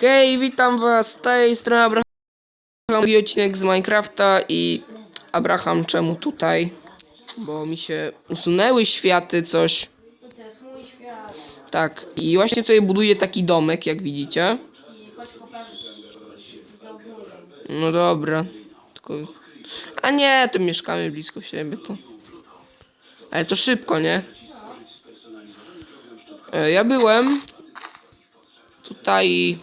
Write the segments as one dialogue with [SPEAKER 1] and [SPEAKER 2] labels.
[SPEAKER 1] Hej, witam was z tej strony Abraham. Drugi odcinek z Minecrafta i Abraham, czemu tutaj? Bo mi się usunęły światy, coś.
[SPEAKER 2] To jest mój świat.
[SPEAKER 1] Tak, i właśnie tutaj buduję taki domek, jak widzicie. No dobra. Tylko... A nie, to mieszkamy blisko siebie, to. Ale to szybko, nie? E, Ja byłem tutaj.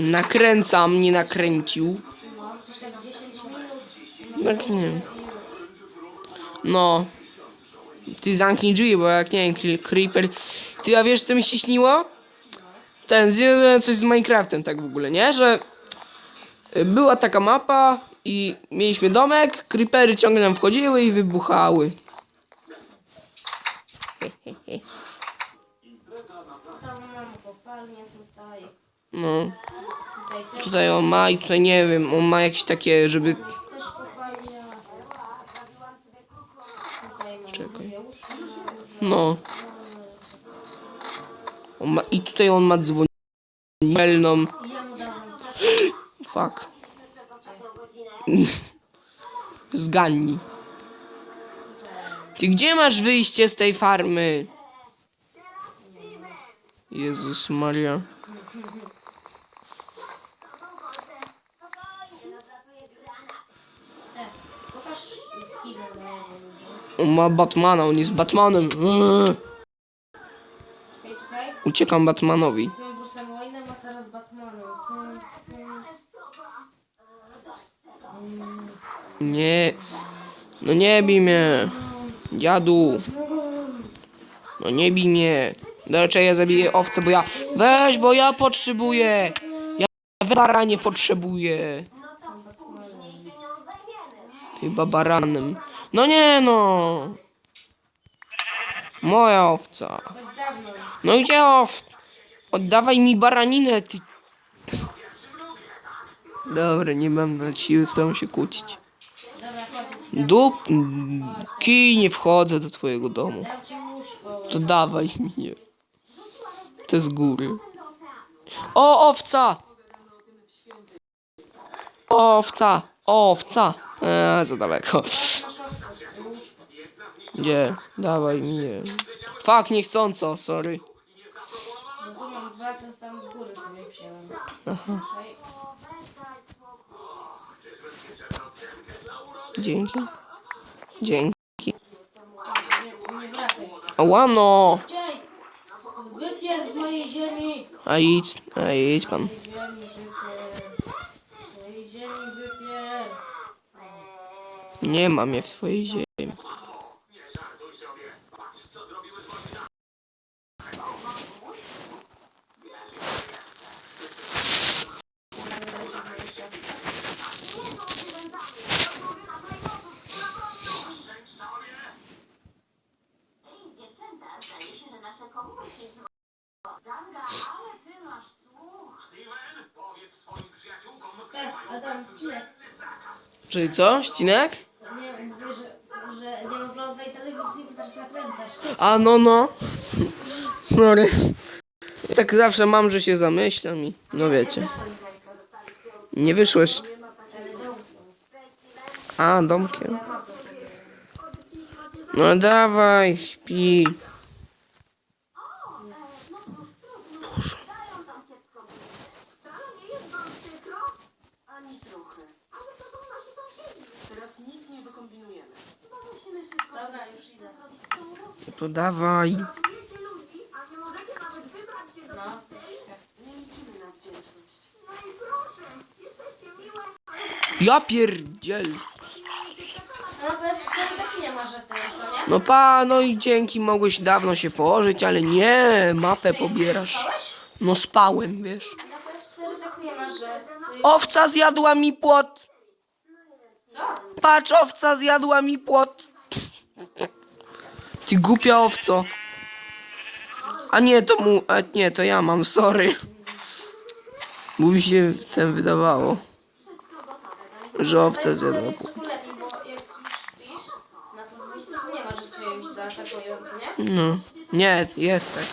[SPEAKER 1] Nakręcam, nie nakręcił.
[SPEAKER 2] No, tak 10 minut.
[SPEAKER 1] Nie. No. Ty zamknij drzwi, bo jak nie wiem, cre- creeper. Ty a wiesz co mi się śniło? Ten, coś z Minecraftem tak w ogóle, nie? Że y, była taka mapa i mieliśmy domek, creepery ciągle nam wchodziły i wybuchały.
[SPEAKER 2] Tam mam tutaj.
[SPEAKER 1] No.
[SPEAKER 2] Tutaj też
[SPEAKER 1] Tutaj on ma i tutaj nie wiem, on ma jakieś takie, żeby...
[SPEAKER 2] jest też kopalnia. Tutaj mam
[SPEAKER 1] Czekaj. No. On ma, I tutaj on ma dzwonielną.
[SPEAKER 2] I ja mu za
[SPEAKER 1] Fuck. Ty gdzie masz wyjście z tej farmy? Jezus Maria. On ma Batmana, on jest Batmanem. Uciekam Batmanowi. Nie. No nie bij mnie. Dziadu. No nie bij mnie. Dlaczego ja zabiję owce, bo ja... Weź, bo ja potrzebuję. Ja baranie potrzebuję. Chyba baranem. No nie no. Moja owca. No gdzie ow? Oddawaj mi baraninę, ty. Dobra, nie mam na siły z tobą się kłócić. Dup... Kij, nie wchodzę do twojego domu. To dawaj mnie. To z góry. O, owca! Owca! Owca! Eee, za daleko. Nie, dawaj mnie. Fuck, niechcąco, sorry.
[SPEAKER 2] Czekaj.
[SPEAKER 1] Dzięki. Dzięki.
[SPEAKER 2] Nie, nie.
[SPEAKER 1] Łano!
[SPEAKER 2] Z mojej ziemi.
[SPEAKER 1] A idź, a idź pan. Nie mam mnie w twojej ziemi.
[SPEAKER 3] Dziewczęta, zdaje się, że nasze komórki Ganga, ale ty masz słuch.
[SPEAKER 2] Tak, a tam odcinek.
[SPEAKER 1] Czyli co? Ścinek?
[SPEAKER 2] Nie, mówię, że, że nie oglądaj telewizji, bo teraz nakręcasz.
[SPEAKER 1] A no no. Sorry. Tak zawsze mam, że się zamyślam i no wiecie. Nie wyszłeś. A, domkiem. No dawaj, śpi.
[SPEAKER 3] Dają tam kiepsko być. Wcale nie jest wam przykro? Ani trochę. Ale to są nasi sąsiedzi. Teraz nic nie wykombinujemy. Bo musimy szybko
[SPEAKER 2] Dobra, już idę.
[SPEAKER 3] zrobić tą robotę.
[SPEAKER 1] To dawaj.
[SPEAKER 3] Wiecie ludzi, a nie możecie nawet wybrać się do
[SPEAKER 2] No.
[SPEAKER 3] tej? Nie liczymy na wdzięczność. No i proszę, jesteście miłe.
[SPEAKER 1] Ja pierdziel.
[SPEAKER 2] No PS4 tak nie ma, że ten, co nie?
[SPEAKER 1] No pa, no i dzięki, mogłeś dawno się położyć, ale nie, mapę pobierasz. No spałem, wiesz.
[SPEAKER 2] Na PS4 tak nie ma, że...
[SPEAKER 1] Owca zjadła mi płot.
[SPEAKER 2] Co?
[SPEAKER 1] Patrz, owca zjadła mi płot. Ty głupia owco. A nie, to mu... A nie, to ja mam, sorry. Bo mi się ten wydawało, że owca zjadła
[SPEAKER 2] PS4
[SPEAKER 1] płot.
[SPEAKER 2] jest trochę lepiej, bo jak już śpisz, na to nie ma, że cię raczej już zaatakujący, nie?
[SPEAKER 1] No. Nie, jest tak.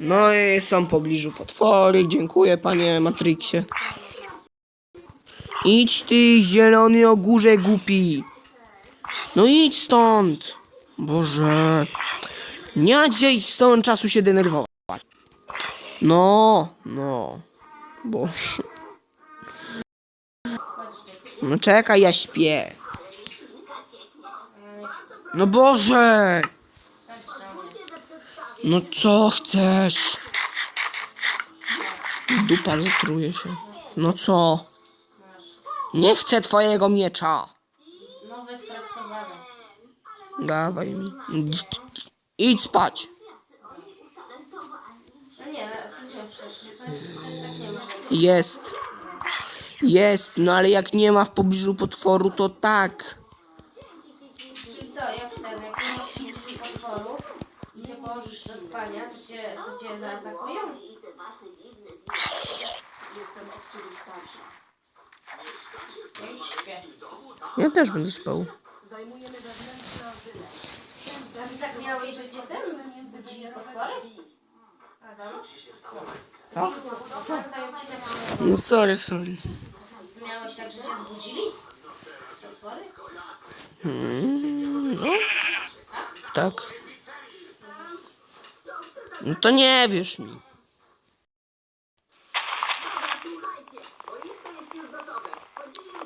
[SPEAKER 1] No i są w pobliżu potwory. Dziękuję, panie Matrixie. Idź ty, zielony ogórze głupi. No idź stąd. Boże. Nie ma dzisiaj stąd czasu się denerwować. No, no. Boże. No czekaj, ja śpię. No Boże. No co chcesz? Dupa zatruje się. No co? Nie chcę twojego miecza. Dawaj mi. Idź spać.
[SPEAKER 2] No jest.
[SPEAKER 1] Jest. Jest, no ale jak nie ma w pobliżu potworu, to tak.
[SPEAKER 2] Czyli co, jak ten, jak nie masz dużych potworów i się położysz do spania, to cię, cię zaatakują? Ja
[SPEAKER 1] też będę spał.
[SPEAKER 3] Zajmujemy wewnętrzne azyle.
[SPEAKER 2] A ty tak miałeś, że cię ten zbudzili potwory?
[SPEAKER 1] Co? No sorry, sorry.
[SPEAKER 2] Miałeś tak, że cię zbudzili? Potwory?
[SPEAKER 1] Mm, no. Tak. No to nie wiesz mi.
[SPEAKER 3] Słuchajcie, boisko jest już gotowe. Podzielimy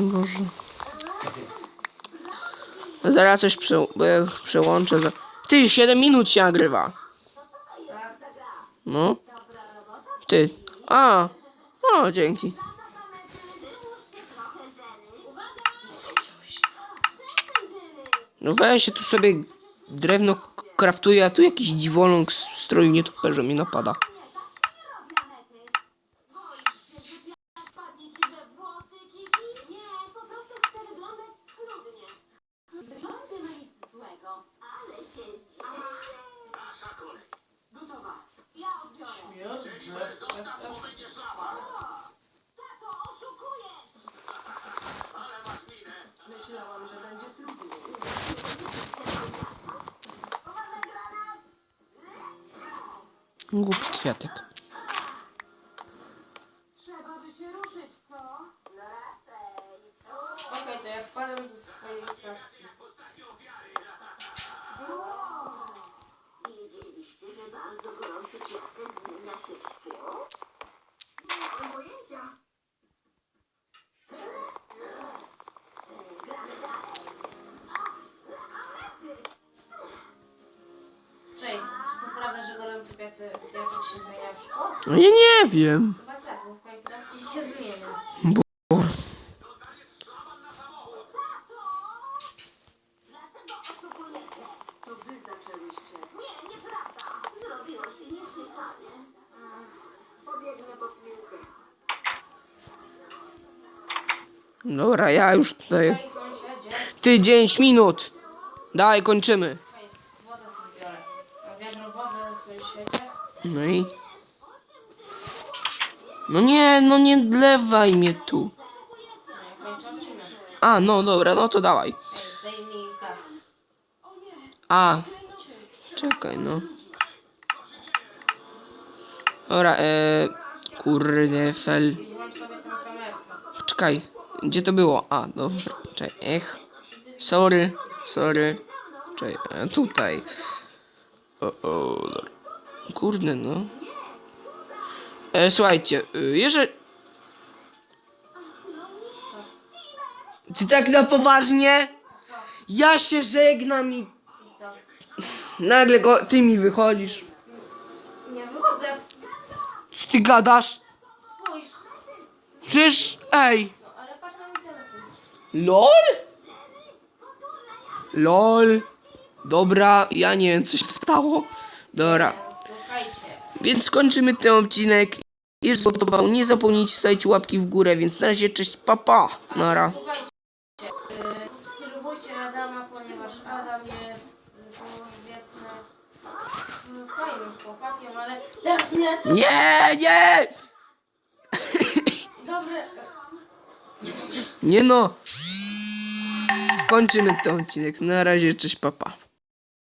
[SPEAKER 1] Boże. Zaraz coś prze, ja przełączę. Za... Ty, 7 minut się nagrywa. No. Ty. A. O, dzięki. No weź się tu sobie drewno k- kraftuje, a tu jakiś dziwoląg z stroju nietoperza mnie napada. Głupi kwiatek.
[SPEAKER 3] Trzeba by się ruszyć, co?
[SPEAKER 2] Okej, to ja spadam do swojej klatki.
[SPEAKER 3] Wiedzieliście, że bardzo gorący piasek zmienia się w
[SPEAKER 2] się zmienia w szkło?
[SPEAKER 1] No ja nie wiem.
[SPEAKER 2] Chyba tak, bo w się zmienia.
[SPEAKER 1] Dobra, ja już tutaj. Ty, 9 minut. Daj, kończymy.
[SPEAKER 2] hej, wodę sobie biorę. A wiadro wody na swoim świecie.
[SPEAKER 1] No i. No nie, no nie dlewaj mnie tu. A, no dobra, no to dawaj. A. Czekaj, no. Dobra, e. Kurde, fel. Czekaj, gdzie to było? A, dobra, czekaj, ech. Sorry, sorry. Czekaj, tutaj. O, o, dobra. Kurde, no. E, słuchajcie, e, jeżeli... Ty tak na poważnie? Ja się żegnam i nagle go, ty mi wychodzisz.
[SPEAKER 2] Nie wychodzę.
[SPEAKER 1] Co ty gadasz?
[SPEAKER 2] Spójrz.
[SPEAKER 1] Przecież, ej.
[SPEAKER 2] No ale patrz na mój telefon.
[SPEAKER 1] LOL? LOL. Dobra, ja nie wiem, co się stało. Dobra. Więc kończymy ten odcinek. Jeżeli podobał, nie zapomnijcie stawić łapki w górę, więc na razie cześć, papa. Nara.
[SPEAKER 2] Słuchajcie. Subskrybujcie Adama, ponieważ Adam jest y, powiedzmy y, fajnym chłopakiem, ale teraz nie.
[SPEAKER 1] Nie, nie!
[SPEAKER 2] Dobre.
[SPEAKER 1] Nie no. Kończymy ten odcinek. Na razie, cześć, papa.